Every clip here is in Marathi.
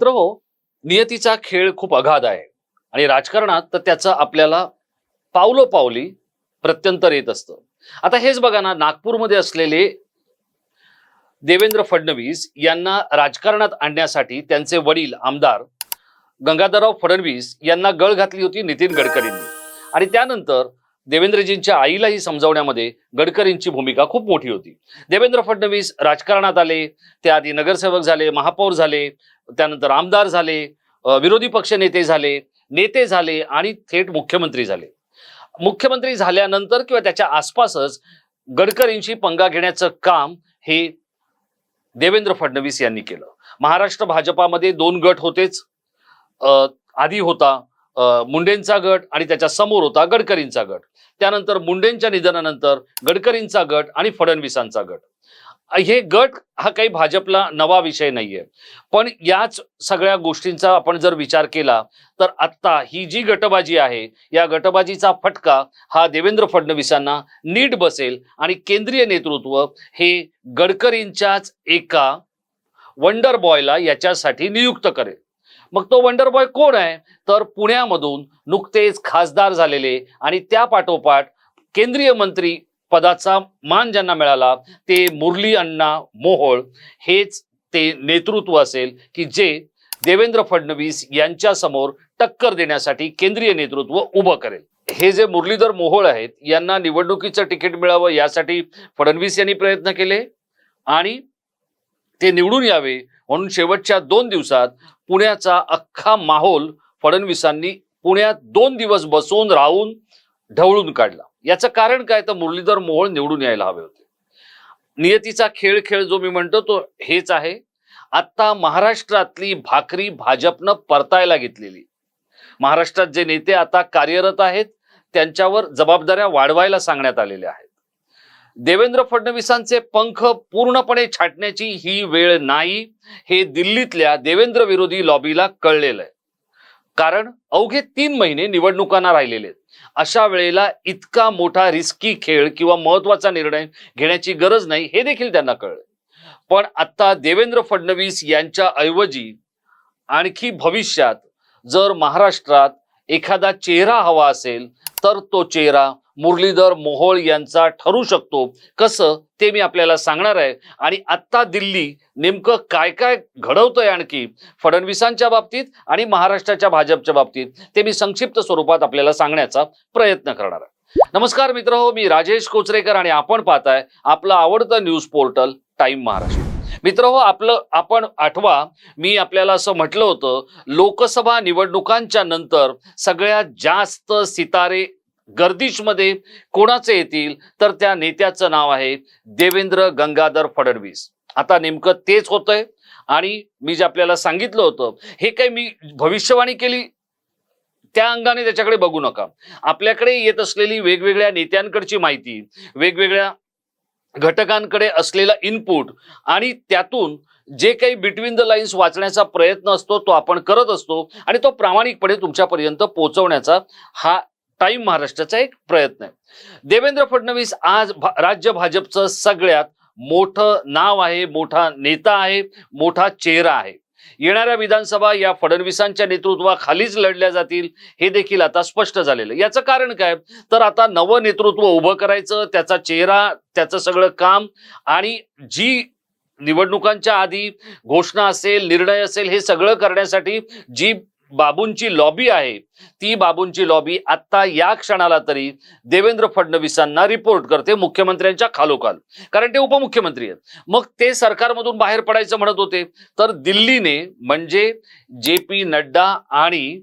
मित्र हो नियतीचा खेळ खूप अगाध आहे. आणि राजकारणात तर त्याचं आपल्याला पावलोपावली प्रत्यंतर येत असतं. आता हेच बघा ना नागपूरमध्ये असलेले देवेंद्र फडणवीस यांना राजकारणात आणण्यासाठी त्यांचे वडील आमदार गंगाधरराव फडणवीस यांना गळ घातली होती नितीन गडकरींनी. आणि त्यानंतर देवेंद्रजींच्या आईलाही समजावण्यामध्ये गडकरींची भूमिका खूप मोठी होती. देवेंद्र फडणवीस राजकारणात आले त्याआधी नगरसेवक झाले महापौर झाले त्यानंतर आमदार झाले विरोधी पक्ष नेते झाले नेते झाले आणि थेट मुख्यमंत्री झाले. मुख्यमंत्री झाल्यानंतर किंवा त्याच्या आसपासच गडकरींशी पंगा घेण्याचं काम हे देवेंद्र फडणवीस यांनी केलं. महाराष्ट्र भाजपामध्ये दोन गट होतेच. आधी होता मुंडेंचा गट आणि त्याच्यासमोर होता गडकरींचा गट. त्यानंतर मुंडेंच्या निधनानंतर गडकरींचा गट आणि फडणवीसांचा गट. हे गट हा काही भाजपला नवा विषय नाहीये. पण याच सगळ्या गोष्टींचा आपण जर विचार केला तर आत्ता ही जी गटबाजी आहे या गटबाजीचा फटका हा देवेंद्र फडणवीसांना नीट बसेल आणि केंद्रीय नेतृत्व हे गडकरींच्याच एका वंडर बॉयला याच्यासाठी नियुक्त करेल. मग तो वंडर बॉय कोण आहे? तर पुण्यामधून नुकतेच खासदार झालेले आणि त्या पाठोपाठ केंद्रीय मंत्री पदाचा मान ज्यांना मिळाला ते मुरली अण्णा मोहोळ हेच ते नेतृत्व असेल की जे देवेंद्र फडणवीस यांच्यासमोर टक्कर देण्यासाठी केंद्रीय नेतृत्व उभं करेल. हे जे मुरलीधर मोहोळ आहेत यांना निवडणुकीचं तिकीट मिळावं यासाठी फडणवीस यांनी प्रयत्न केले आणि ते निवडून यावे म्हणून शेवटच्या दोन दिवसात पुण्याचा अख्खा माहोल फडणवीसांनी पुण्यात दोन दिवस बसून राहून ढवळून काढला. याचं कारण काय? तर मुरलीधर मोहोळ निवडून यायला हवे होते. नियतीचा खेळ खेळ जो मी म्हणतो तो हेच आहे. आता महाराष्ट्रातली भाकरी भाजपनं परतायला घेतलेली. महाराष्ट्रात जे नेते आता कार्यरत आहेत त्यांच्यावर जबाबदाऱ्या वाढवायला सांगण्यात आलेल्या आहेत. देवेंद्र फडणवीसांचे पंख पूर्णपणे छाटण्याची ही वेळ नाही हे दिल्लीतल्या देवेंद्र विरोधी लॉबीला कळलेलं आहे. कारण अवघे तीन महिने निवडणुकांना राहिलेले आहेत. अशा वेळेला इतका मोठा रिस्की खेळ किंवा महत्त्वाचा निर्णय घेण्याची गरज नाही हे देखील त्यांना कळलं. पण आता देवेंद्र फडणवीस यांच्या ऐवजी आणखी भविष्यात जर महाराष्ट्रात एखादा चेहरा हवा असेल तर तो चेहरा मुरलीधर मोहोळ यांचा ठरू शकतो. कसं? ते मी आपल्याला सांगणार आहे. आणि आत्ता दिल्ली नेमकं काय काय घडवतंय आणखी? फडणवीसांच्या बाबतीत आणि महाराष्ट्राच्या भाजपच्या बाबतीत? ते मी संक्षिप्त स्वरूपात आपल्याला सांगण्याचा प्रयत्न करणार आहे. नमस्कार मित्र हो मी राजेश कोचरेकर आणि आपण पाहताय आपलं आवडतं न्यूज पोर्टल टाइम महाराष्ट्र. मित्र हो आपलं आपण आठवा मी आपल्याला असं म्हटलं होतं लोकसभा निवडणुकांच्या नंतर सगळ्यात जास्त सितारे गर्दीशमध्ये कोणाचे येतील तर त्या नेत्याचं नाव आहे देवेंद्र गंगाधर फडणवीस. आता नेमकं तेच होतंय आणि मी जे आपल्याला सांगितलं होतं हे काही मी भविष्यवाणी केली? त्या अंगाने त्याच्याकडे बघू नका. आपल्याकडे येत असलेली वेगवेगळ्या नेत्यांकडची माहिती वेगवेगळ्या घटकांकडे असलेला इनपुट आणि त्यातून जे काही बिटवीन द लाईन्स वाचण्याचा प्रयत्न असतो तो आपण करत असतो आणि तो प्रामाणिकपणे तुमच्यापर्यंत पोहोचवण्याचा हा टाइम महाराष्ट्राचा एक प्रयत्न आहे. देवेंद्र फडणवीस आज भा- राज्य भाजपचं सगळ्यात मोठं नाव आहे मोठा नेता आहे मोठा चेहरा आहे. येणाऱ्या विधानसभा या फडणवीसांच्या नेतृत्वाखालीच लढल्या जातील हे देखील आता स्पष्ट झालेलं याचं कारण काय? तर आता नवं नेतृत्व उभं करायचं त्याचा चेहरा त्याचं सगळं काम आणि जी निवडणुकांच्या आधी घोषणा असेल निर्णय असेल हे सगळं करण्यासाठी जी बाबूंची लॉबी आहे. ती बाबूंची लॉबी आत्ता या क्षणाला तरी देवेंद्र फडणवीसांना रिपोर्ट करते मुख्यमंत्र्यांच्या खालोखाल. कारण ते उपमुख्यमंत्री आहेत. मग ते सरकारमधून बाहेर पडायचं म्हणत होते. तर दिल्लीने म्हणजे जे पी नड्डा आणि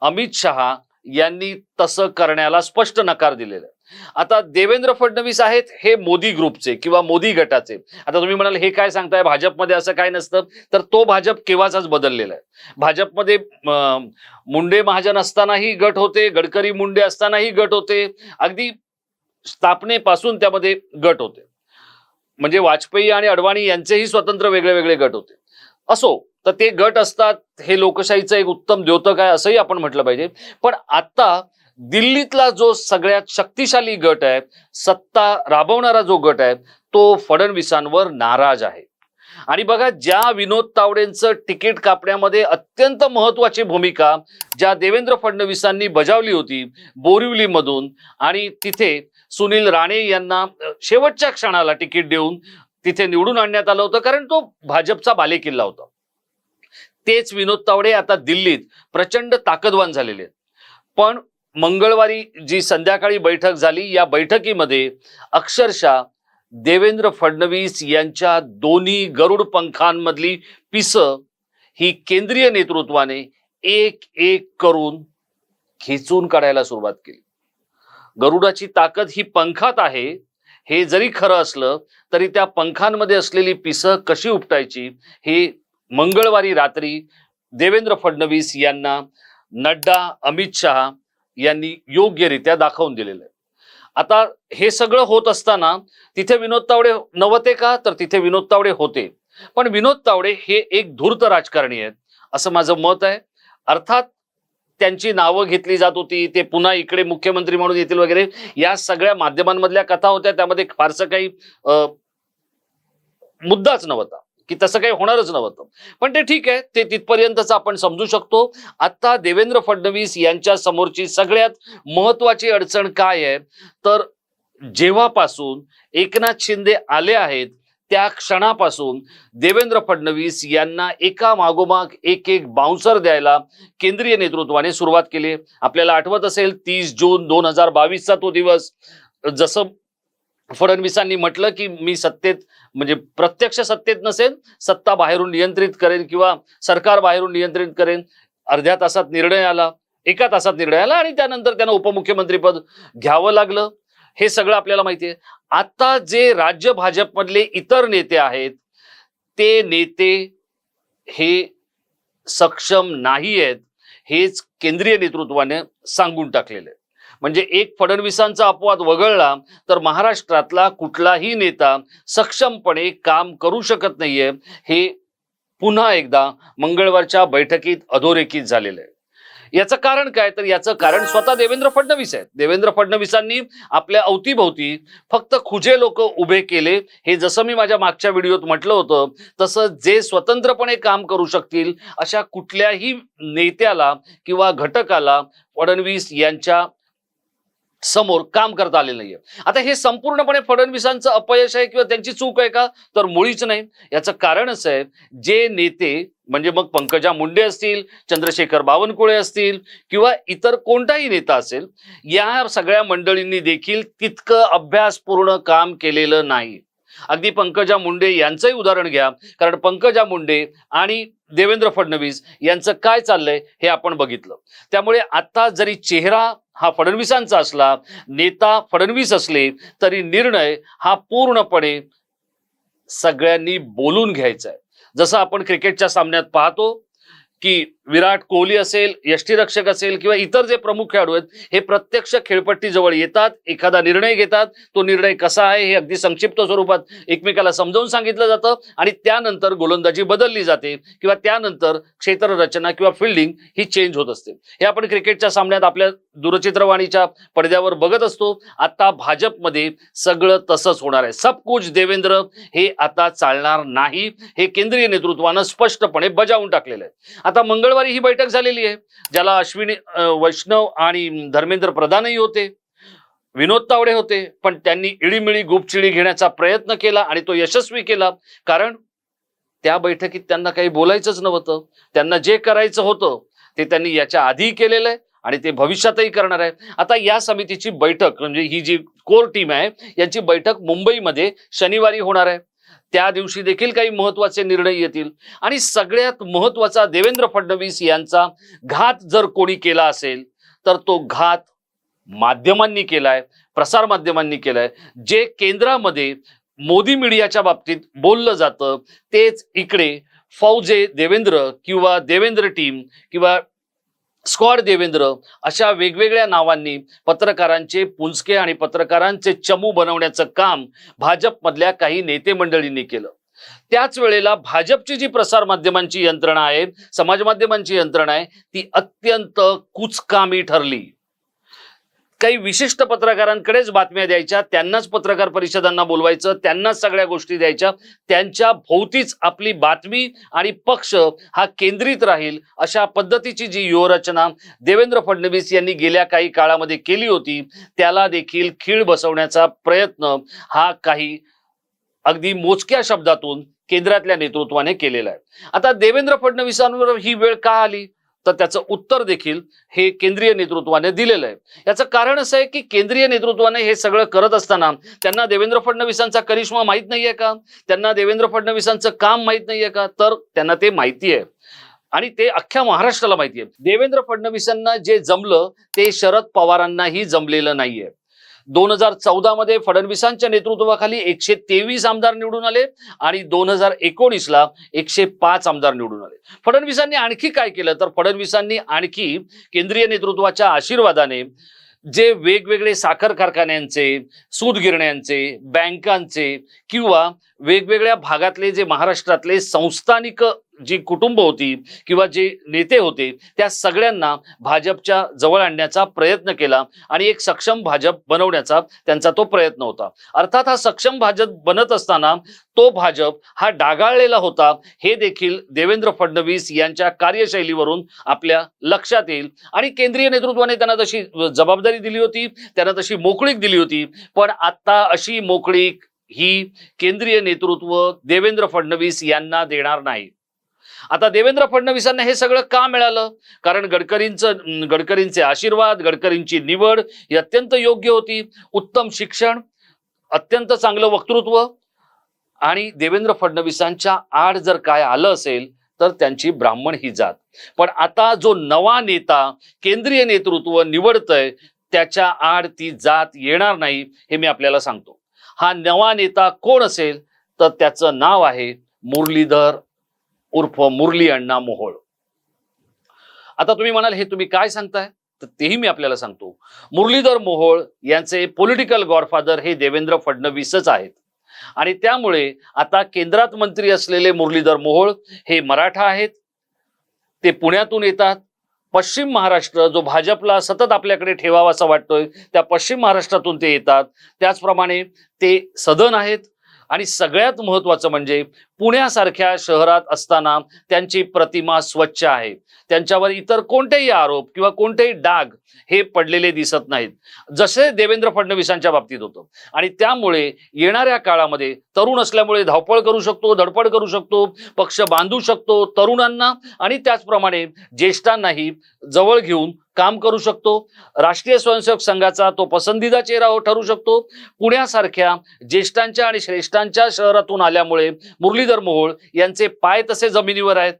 अमित शहा यांनी तसं करण्याला स्पष्ट नकार दिलेला आहे. आता देवेंद्र फडणवीस आहेत हे मोदी ग्रुपचे किंवा मोदी गटाचे. आता तुम्ही म्हणाल हे काय सांगताय? भाजपमध्ये असं काय नसतं? तर तो भाजप केव्हाचाच बदललेला आहे? भाजपमध्ये मुंडे महाजन असतानाही गट होते गडकरी मुंडे असतानाही गट होते. अगदी स्थापनेपासून त्यामध्ये गट होते. म्हणजे वाजपेयी आणि अडवाणी यांचेही स्वतंत्र वेगळे वेगळे गट होते. असो तर ते गट असतात हे लोकशाहीचं एक उत्तम द्योतक आहे असंही आपण म्हटलं पाहिजे. पण आता दिल्लीतला जो सगळ्यात शक्तिशाली गट आहे सत्ता राबवणारा जो गट आहे तो फडणवीसांवर नाराज आहे. आणि बघा ज्या विनोद तावडेंचं तिकीट कापण्यामध्ये अत्यंत महत्वाची भूमिका ज्या देवेंद्र फडणवीसांनी बजावली होती बोरिवलीमधून आणि तिथे सुनील राणे यांना शेवटच्या क्षणाला तिकीट देऊन तिथे निवडून आणण्यात आलं होतं कारण तो भाजपचा बालेकिल्ला होता. तेच विनोद तावडे आता दिल्लीत प्रचंड ताकदवान झालेले आहेत. पण मंगळवारी जी संध्याकाळी बैठक झाली या बैठकीमध्ये अक्षरशः देवेंद्र फडणवीस यांच्या दोन्ही गरुड पंखांमधली पिसं ही केंद्रीय नेतृत्वाने एक एक करून खेचून काढायला सुरुवात केली. गरुडाची ताकद ही पंखात आहे हे जरी खरं असलं तरी त्या पंखांमध्ये असलेली पिसं कशी उपटायची हे मंगळवारी रात्री देवेंद्र फडणवीस यांना नड्डा अमित शहा यांनी योग्यरित्या दाखवून दिलेलं आहे. आता हे सगळं होत असताना तिथे विनोद तावडे नव्हते का? तर तिथे विनोद तावडे होते. पण विनोद तावडे हे एक धूर्त राजकारणी आहेत असं माझं मत आहे. अर्थात त्यांची नावं घेतली जात होती ते पुन्हा इकडे मुख्यमंत्री म्हणून येतील वगैरे या सगळ्या माध्यमांमधल्या कथा होत्या त्यामध्ये फारसं काही मुद्दाच नव्हता. की तसं काही होणारच नव्हतं. पण ते ठीक आहे ते तिथपर्यंतच आपण समजू शकतो. आता देवेंद्र फडणवीस यांच्या समोरची सगळ्यात महत्वाची अडचण काय आहे? तर जेव्हापासून एकनाथ शिंदे आले आहेत त्या क्षणापासून देवेंद्र फडणवीस यांना एका मागोमाग एक एक बाउन्सर द्यायला केंद्रीय नेतृत्वाने सुरुवात केली. आपल्याला आठवत असेल तीस जून दोन हजार बावीसचा तो दिवस. जसं फडणवीसांनी म्हटलं की मी सत्तेत म्हणजे प्रत्यक्ष सत्तेत नसेल सत्ता बाहेरून नियंत्रित करेन किंवा सरकार बाहेरून नियंत्रित करेन. अर्ध्या तासात निर्णय आला एका तासात निर्णय आला आणि त्यानंतर त्यांना उपमुख्यमंत्रीपद घ्यावं लागलं. हे सगळं आपल्याला माहिती आहे आता जे राज्य भाजपमधले इतर नेते आहेत ते नेते हे सक्षम नाही आहेत हेच केंद्रीय नेतृत्वाने सांगून टाकलेले आहे म्हणजे एक फडणवीसांचा अपवाद वगळला तर महाराष्ट्रातला कुठलाही नेता सक्षमपणे काम करू शकत नाहीये हे पुन्हा एकदा मंगळवारच्या बैठकीत अधोरेखित झालेलं आहे. याचं कारण काय? तर याचं कारण स्वतः देवेंद्र फडणवीस आहेत. देवेंद्र फडणवीसांनी आपल्या अवतीभोवती फक्त खुजे लोक उभे केले. हे जसं मी माझ्या मागच्या व्हिडिओत म्हटलं होतं तसं जे स्वतंत्रपणे काम करू शकतील अशा कुठल्याही नेत्याला किंवा घटकाला फडणवीस यांच्या समोर काम करता आलेलं नाहीये. आता हे संपूर्णपणे फडणवीसांचं अपयश आहे किंवा त्यांची चूक आहे का? तर मुळीच नाही. याचं कारण असं आहे जे नेते म्हणजे मग पंकजा मुंडे असतील चंद्रशेखर बावनकुळे असतील किंवा इतर कोणताही नेता असेल या सगळ्या मंडळींनी देखील तितकं अभ्यासपूर्ण काम केलेलं नाही. अगदी पंकजा मुंडे यांचंही उदाहरण घ्या. कारण पंकजा मुंडे आणि देवेंद्र फडणवीस यांचं काय चाललंय हे आपण बघितलं. त्यामुळे आता जरी चेहरा हा फडणवीसांचा असला नेता फडणवीस असले तरी निर्णय हा पूर्णपणे सगळ्यांनी बोलून घ्यायचा आहे. जसं आपण क्रिकेटच्या सामन्यात पाहतो की विराट कोहली असेल यष्टीरक्षक असेल किंवा इतर जे प्रमुख खेळाडू आहेत हे प्रत्यक्ष खेळपट्टीजवळ येतात एखादा निर्णय घेतात तो निर्णय कसा आहे हे अगदी संक्षिप्त स्वरूपात एकमेकाला समजावून सांगितलं जातं आणि त्यानंतर गोलंदाजी बदलली जाते किंवा त्यानंतर क्षेत्ररचना किंवा फिल्डिंग ही चेंज होत असते. हे आपण क्रिकेटच्या सामन्यात आपल्या दूरचित्रवाणीच्या पडद्यावर बघत असतो. आता भाजपमध्ये सगळं तसंच होणार आहे. सब कुछ देवेंद्र हे आता चालणार नाही. हे केंद्रीय नेतृत्वानं स्पष्टपणे बजावून टाकलेलं आहे. आता मंगळवार ही बैठक झालेली आहे ज्याला अश्विनी वैष्णव आणि धर्मेंद्र प्रधानही होते विनोद तावडे होते पण त्यांनी इळीमिळी गुपचिळी घेण्याचा प्रयत्न केला आणि तो यशस्वी केला. कारण त्या बैठकीत त्यांना काही बोलायचंच नव्हतं. त्यांना जे करायचं होतं ते त्यांनी याच्या आधी केलेलं आहे आणि ते भविष्यातही करणार आहे. आता या समितीची बैठक म्हणजे ही जी कोर टीम आहे यांची बैठक मुंबईमध्ये शनिवारी होणार आहे. त्या दिवशी देखील काही महत्त्वाचे निर्णय येतील. आणि सगळ्यात महत्त्वाचा देवेंद्र फडणवीस यांचा घात जर कोणी केला असेल तर तो घात माध्यमांनी केलाय प्रसार माध्यमांनी केलाय. जे केंद्रामध्ये मोदी मीडियाच्या बाबतीत बोललं जातं तेच इकडे फौजे देवेंद्र किंवा देवेंद्र टीम किंवा स्कॉड देवेंद्र अशा वेगवेगळ्या नावांनी पत्रकारांचे पुंजके आणि पत्रकारांचे चमू बनवण्याचं काम भाजपमधल्या काही नेते मंडळींनी केलं. त्याच वेळेला भाजपची जी प्रसार माध्यमांची यंत्रणा आहे समाज माध्यमांची यंत्रणा आहे ती अत्यंत कुचकामी ठरली. काही विशिष्ट पत्रकारांकडेच बातम्या द्यायच्या त्यांनाच पत्रकार परिषदांना बोलवायचं त्यांनाच सगळ्या गोष्टी द्यायच्या त्यांच्या भोवतीच आपली बातमी आणि पक्ष हा केंद्रित राहील अशा पद्धतीची जी व्यूहरचना देवेंद्र फडणवीस यांनी गेल्या काही काळामध्ये केली होती त्याला देखील खीळ बसवण्याचा प्रयत्न हा काही अगदी मोजक्या शब्दातून केंद्रातल्या नेतृत्वाने केलेला आहे. आता देवेंद्र फडणवीसांवर ही वेळ का आली? तर त्याचं उत्तर देखील हे केंद्रीय नेतृत्वाने दिलेलं आहे. याचं कारण असं आहे की केंद्रीय नेतृत्वाने हे सगळं करत असताना त्यांना देवेंद्र फडणवीसांचा करिश्मा माहीत नाहीये का? त्यांना देवेंद्र फडणवीसांचं काम माहीत नाहीये का? तर त्यांना ते माहिती आहे. आणि ते अख्ख्या महाराष्ट्राला माहिती आहे. देवेंद्र फडणवीसांना जे जमलं ते शरद पवारांनाही जमलेलं नाहीये. दोन हजार चौदा मध्ये फडणवीसांच्या नेतृत्वाखाली एकशे तेवीस आमदार निवडून आले आणि दोन हजार एकोणीसला एकशे पाच आमदार निवडून आले. फडणवीसांनी आणखी काय केलं? तर फडणवीसांनी आणखी केंद्रीय नेतृत्वाच्या आशीर्वादाने जे वेगवेगळे साखर कारखान्यांचे सूतगिरण्यांचे बँकांचे किंवा वेगवेगळ्या भागातले जे महाराष्ट्रातले संस्थानिक जी कुटुंब होती किंवा जे नेते होते त्या सगळ्यांना भाजपच्या जवळ आणण्याचा प्रयत्न केला आणि एक सक्षम भाजप बनवण्याचा त्यांचा तो प्रयत्न होता. अर्थात हा सक्षम भाजप बनत असताना तो भाजप हा डागाळलेला होता. हे देखील देवेंद्र फडणवीस यांच्या कार्यशैलीवरून आपल्या लक्षात येईल. आणि केंद्रीय नेतृत्वाने त्यांना तशी जबाबदारी दिली होती त्यांना तशी मोकळीक दिली होती. पण आता अशी मोकळीक ही केंद्रीय नेतृत्व देवेंद्र फडणवीस यांना देणार नाही. आता देवेंद्र फडणवीसांना हे सगळं का मिळालं? कारण गडकरींचं गडकरींचे आशीर्वाद गडकरींची निवड ही अत्यंत योग्य होती. उत्तम शिक्षण अत्यंत चांगलं वक्तृत्व आणि देवेंद्र फडणवीसांच्या आड जर काय आलं असेल तर त्यांची ब्राह्मण ही जात. पण आता जो नवा नेता केंद्रीय नेतृत्व निवडतंय त्याच्या आड ती जात येणार नाही हे मी आपल्याला सांगतो. हा नवा नेता कोण असेल तर त्याचं नाव आहे मुरलीधर उर्फ मुरली अण्णा मोहोळ. आता तुम्ही म्हणाल हे तुम्ही काय सांगताय? तर तेही मी आपल्याला सांगतो. मुरलीधर मोहोळ यांचे पॉलिटिकल गॉडफादर हे देवेंद्र फडणवीसच आहेत. आणि त्यामुळे आता केंद्रात मंत्री असलेले मुरलीधर मोहोळ हे मराठा आहेत. ते पुण्यातून येतात. पश्चिम महाराष्ट्र जो भाजपला सतत आपल्याकडे ठेवावा असा वाटतोय त्या पश्चिम महाराष्ट्रातून ते येतात. त्याचप्रमाणे ते सदन आहेत. आणि सगळ्यात महत्वाचं म्हणजे पुण्यासारख्या शहरात असताना त्यांची प्रतिमा स्वच्छ आहे. त्यांच्यावर इतर कोणतेही आरोप किंवा कोणतेही डाग हे पडलेले दिसत नाहीत. जसे देवेंद्र फडणवीसांच्या बाबतीत होतं. आणि त्यामुळे येणाऱ्या काळामध्ये तरुण असल्यामुळे धावपळ करू शकतो धडपड करू शकतो पक्ष बांधू शकतो तरुणांना. आणि त्याचप्रमाणे ज्येष्ठांनाही जवळ घेऊन काम करू शकतो. राष्ट्रीय स्वयंसेवक संघाचा तो पसंदीदा चेहरा हो ठरू शकतो. पुण्यासारख्या ज्येष्ठांच्या आणि श्रेष्ठांच्या शहरातून आल्यामुळे मुरलीधर मोहोळ यांचे पाय तसे जमिनीवर आहेत.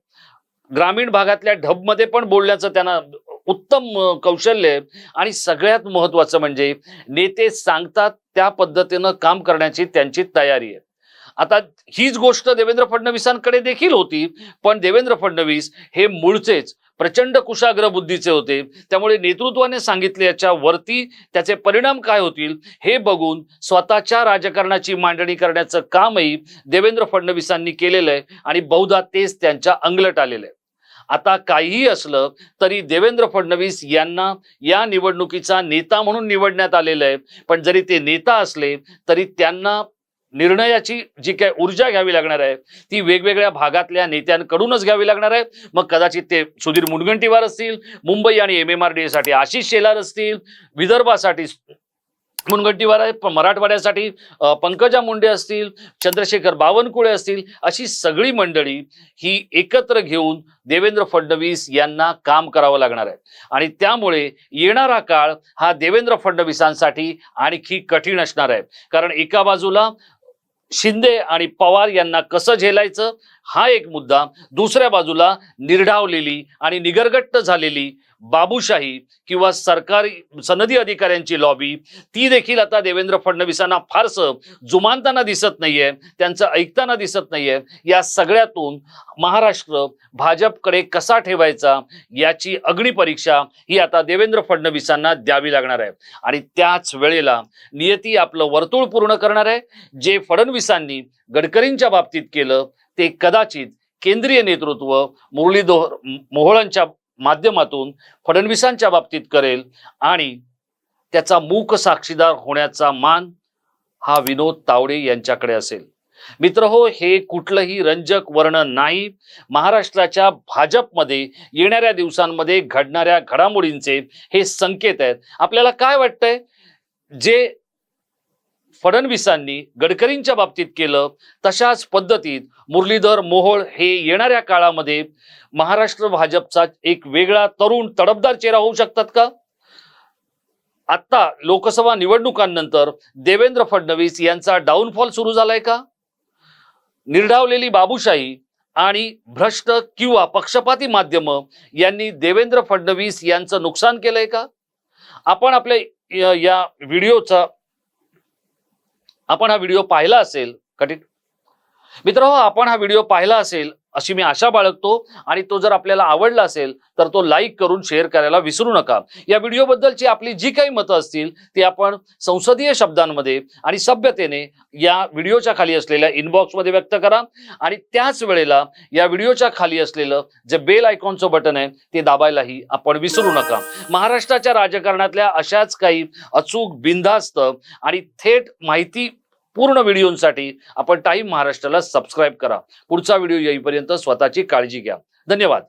ग्रामीण भागातल्या ढबमध्ये पण बोलण्याचं त्यांना उत्तम कौशल्य आहे. आणि सगळ्यात महत्वाचं म्हणजे नेते सांगतात त्या पद्धतीनं काम करण्याची त्यांची तयारी आहे. आता हीच गोष्ट देवेंद्र फडणवीसांकडे देखील होती. पण देवेंद्र फडणवीस हे मूळचेच प्रचंड कुशाग्र बुद्धीचे होते. त्यामुळे नेतृत्वाने सांगितले याच्या वरती त्याचे परिणाम काय होतील हे बघून स्वतःच्या राजकारणाची मांडणी करण्याचं कामही देवेंद्र फडणवीसांनी केलेलं आहे आणि बहुधा तेच त्यांच्या अंगलट आलेलं आहे. आता काहीही असलं तरी देवेंद्र फडणवीस यांना या निवडणुकीचा नेता म्हणून निवडण्यात आलेलं आहे. पण जरी ते नेता असले तरी त्यांना निर्णयाची जी काय ऊर्जा घ्यावी लागणार आहे ती वेगवेगळ्या भागातल्या नेत्यांकडूनच घ्यावी लागणार आहे. मग कदाचित ते सुधीर मुनगंटीवार असतील मुंबई आणि एम एम आर डी साठी आशिष शेलार असतील विदर्भासाठी मुनगंटीवार आहे मराठवाड्यासाठी पंकजा मुंडे असतील चंद्रशेखर बावनकुळे असतील अशी सगळी मंडळी ही एकत्र घेऊन देवेंद्र फडणवीस यांना काम करावं लागणार आहे. आणि त्यामुळे येणारा काळ हा देवेंद्र फडणवीसांसाठी आणखी कठीण असणार आहे. कारण एका बाजूला शिंदे आणि पवार यांना कसं झेलायचं? हा एक मुद्दा दुसऱ्या बाजूला निर्ढावलेली आणि निगरगट्ट झालेली बाबूशाही किंवा सरकारी सनदी अधिकाऱ्यांची लॉबी ती देखील आता देवेंद्र फडणवीसांना फारसं जुमानताना दिसत नाहीये त्यांचं ऐकताना दिसत नाहीये. या सगळ्यातून महाराष्ट्र भाजपकडे कसा ठेवायचा याची अग्निपरीक्षा ही आता देवेंद्र फडणवीसांना द्यावी लागणार आहे. आणि त्याच वेळेला नियती आपलं वर्तुळ पूर्ण करणार आहे. जे फडणवीसांनी गडकरींच्या बाबतीत केलं ते कदाचित केंद्रीय नेतृत्व मुरलीधर मोहोळांच्या माध्यमातून फडणवीसांच्या बाबतीत करेल आणि त्याचा मूक साक्षीदार होण्याचा मान हा विनोद तावडे यांच्याकडे असेल. मित्र हो हे कुठलंही रंजक वर्णन नाही. महाराष्ट्राच्या भाजपमध्ये येणाऱ्या दिवसांमध्ये घडणाऱ्या घडामोडींचे हे संकेत आहेत. आपल्याला काय वाटतंय? जे फडणवीसांनी गडकरींच्या बाबतीत केलं तशाच पद्धतीत मुरलीधर मोहोळ हे येणाऱ्या काळामध्ये महाराष्ट्र भाजपचा एक वेगळा तरुण तडफदार चेहरा होऊ शकतात का? आत्ता लोकसभा निवडणुकांनंतर देवेंद्र फडणवीस यांचा डाऊनफॉल सुरू झालाय का? निर्ढावलेली बाबूशाही आणि भ्रष्ट किंवा पक्षपाती माध्यम यांनी देवेंद्र फडणवीस यांचं नुकसान केलंय का? आपण आपल्या या व्हिडिओचा आपण हा व्हिडिओ पाहिला असेल कठीण. मित्र आपण हा व्हिडिओ पाहिला असेल अशी मी आशा बाळगतो. आणि तो जर आपल्याला आवडला असेल तर तो लाईक करून शेअर करायला विसरू नका. या व्हिडिओबद्दलची आपली जी काही मतं असतील ती आपण संसदीय शब्दांमध्ये आणि सभ्यतेने या व्हिडिओच्या खाली असलेल्या इनबॉक्समध्ये व्यक्त करा. आणि त्याच वेळेला या व्हिडिओच्या खाली असलेलं जे बेल आयकॉनचं बटन आहे ते दाबायलाही आपण विसरू नका. महाराष्ट्राच्या राजकारणातल्या अशाच काही अचूक बिनधास्त आणि थेट माहिती पूर्ण व्हिडिओसाठी आपण टाईम महाराष्ट्राला सबस्क्राईब करा. पुढचा व्हिडिओ येईपर्यंत स्वतःची काळजी घ्या. धन्यवाद.